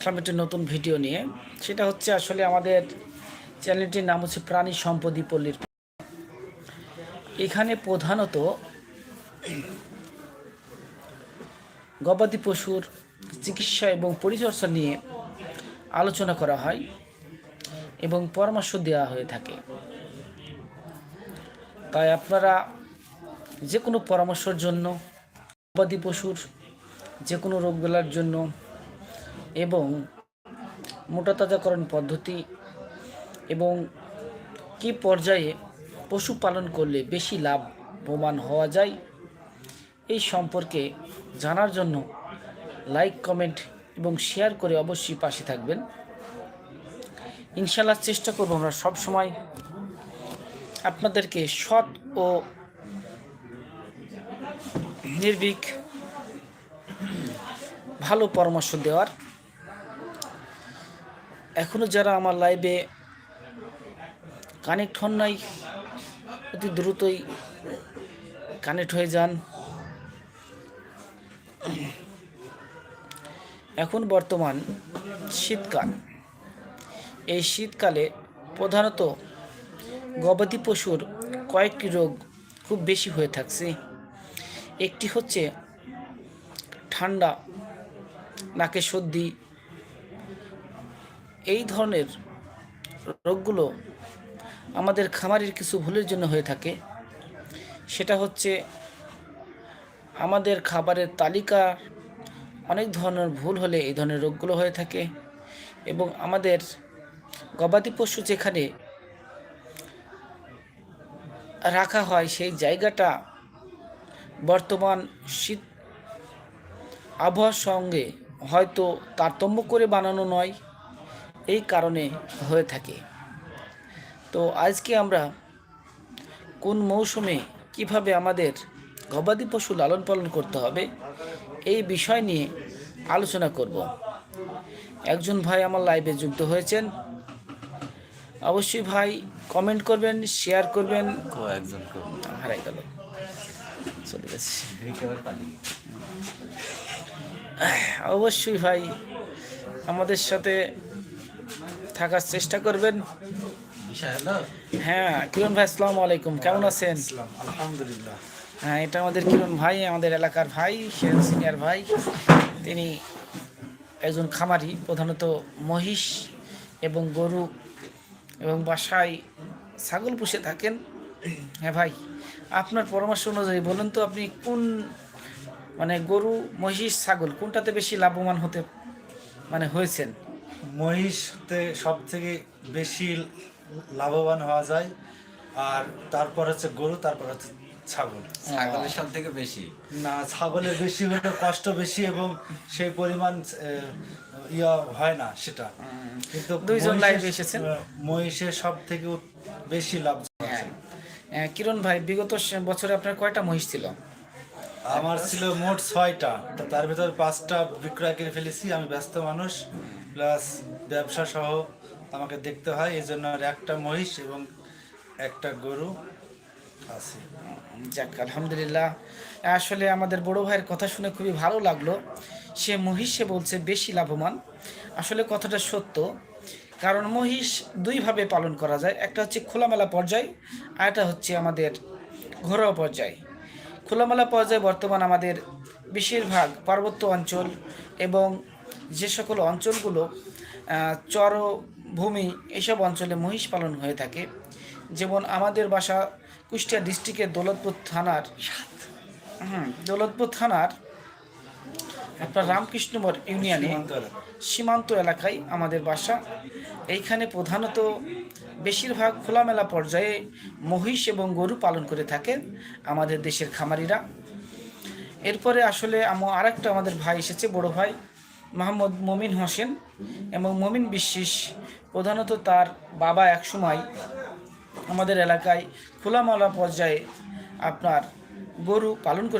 আসলাম একটি নতুন ভিডিও নিয়ে, সেটা হচ্ছে আসলে আমাদের চ্যানেলটির নাম হচ্ছে প্রাণী সম্পদী পল্লীর। এখানে প্রধানত গবাদি পশুর চিকিৎসা এবং পরিচর্যা নিয়ে আলোচনা করা হয় এবং পরামর্শ দেওয়া হয়ে থাকে। তাই আপনারা যে কোনো পরামর্শের জন্য গবাদি পশুর যে কোনো রোগবেলার জন্য এবং মোটা তাজাকরণ পদ্ধতি এবং কি পর্যায়ে পশুপালন করলে বেশি লাভ প্রমাণ হওয়া যায়, এই সম্পর্কে জানার জন্য লাইক কমেন্ট এবং শেয়ার করে অবশ্যই পাশে থাকবেন। ইনশাল্লাহ চেষ্টা করব আমরা সব সময় আপনাদেরকে সৎ ও নির্ভীক ভালো পরামর্শ দেওয়ার। এখনও যারা আমার লাইভে কানেক্ট হন নাই, অতি দ্রুতই কানেক্ট হয়ে যান। এখন বর্তমান শীতকাল। এই শীতকালে প্রধানত গবাদি পশুর কয়েকটি রোগ খুব বেশি হয়ে থাকছে। একটি হচ্ছে ঠান্ডা, নাকে সর্দি এই ধরনের রোগগুলো আমাদের খামারের কিছু ভুলের জন্য হয়ে থাকে। সেটা হচ্ছে আমাদের খাবারের তালিকা, অনেক ধরনের ভুল হলে এই ধরনের রোগগুলো হয়ে থাকে এবং আমাদের গবাদি পশু যেখানে রাখা হয় সেই জায়গাটা বর্তমান শীত আবহাওয়ার সঙ্গে হয়তো তারতম্য করে বানানো নয়। এই কারণে হয়ে থাকে। তো আজকে আমরা কোন মৌসুমে কীভাবে আমাদের গবাদি পশু লালন পালন করতে হবে এই বিষয় নিয়ে আলোচনা করব। একজন ভাই আমার লাইভে যুক্ত হয়েছেন। অবশ্যই ভাই কমেন্ট করবেন শেয়ার করবেন। কয়েকজন হারাই গেল। চলে গেছে। অবশ্যই ভাই আমাদের সাথে থাকার চেষ্টা করবেন। হ্যাঁ কিরণ ভাই আসসালামু আলাইকুম। কেমন আছেন? আলহামদুলিল্লাহ। হ্যাঁ এটা আমাদের কিরণ ভাই আমাদের এলাকার ভাই সিনিয়র ভাই। তিনি একজন খামারি প্রধানত মহিষ এবং গরু এবং বাসায় ছাগল পুষে থাকেন। হ্যাঁ ভাই আপনার পরামর্শ অনুযায়ী বলুন তো আপনি কোন মানে গরু মহিষ ছাগল কোনটাতে বেশি লাভবান হতে মানে হয়েছেন? মহিষতে সব থেকে বেশি লাভবান হওয়া যায় আর তারপর হচ্ছে গরু তারপর হচ্ছে ছাগল। ছাগলের সব থেকে বেশি? না ছাগলের বেশি হলে কষ্ট বেশি এবং সেই পরিমাণ ইয়া হয় না সেটা। কিন্তু দুইজন live এসেছেন। মহিষের সব থেকে বেশি লাভ হ্যাঁ। কিরণ ভাই বিগত বছরে আপনার কয়টা মহিষ ছিল? আমার ছিল মোট ছয়টা। তো তার ভিতর পাঁচটা বিক্রয় করে ফেলেছি। আমি ব্যস্ত মানুষ, প্লাস ব্যবসা সহ আমাকে দেখতে হয়। এই জন্য একটা মহিষ এবং একটা গরু আছে। যাক, আলহামদুলিল্লাহ। আসলে আমাদের বড় ভাইয়ের কথা শুনে খুবই ভালো লাগল। সে মহিষে বলছে বেশি লাভবান। আসলে কথাটা সত্য। কারণ মহিষ দুইভাবে পালন করা যায়। একটা হচ্ছে খোলামেলা পর্যায় আর একটা হচ্ছে আমাদের ঘরোয়া পর্যায়। খোলামেলা পর্যায়ে বর্তমান আমাদের বেশিরভাগ পার্বত্য অঞ্চল এবং যে সকল অঞ্চলগুলো চরভূমি এসব অঞ্চলে মহিষ পালন হয়ে থাকে। যেমন আমাদের বাসা কুষ্টিয়া ডিস্ট্রিক্টের দৌলতপুর থানার দৌলতপুর থানার আপনার রামকৃষ্ণবর ইউনিয়নে সীমান্ত এলাকায় আমাদের বাসা। এইখানে প্রধানত বেশিরভাগ খোলামেলা পর্যায়ে মহিষ এবং গরু পালন করে থাকেন আমাদের দেশের খামারিরা। এরপরে আসলে আমার আরেকটা আমাদের ভাই এসেছে, বড় ভাই মোহাম্মদ মমিন হোসেন এবং মমিন বিশ্বাস প্রধানত তার বাবা একসময় আমাদের এলাকায় খোলামেলা পর্যায়ে আপনার গরু পালন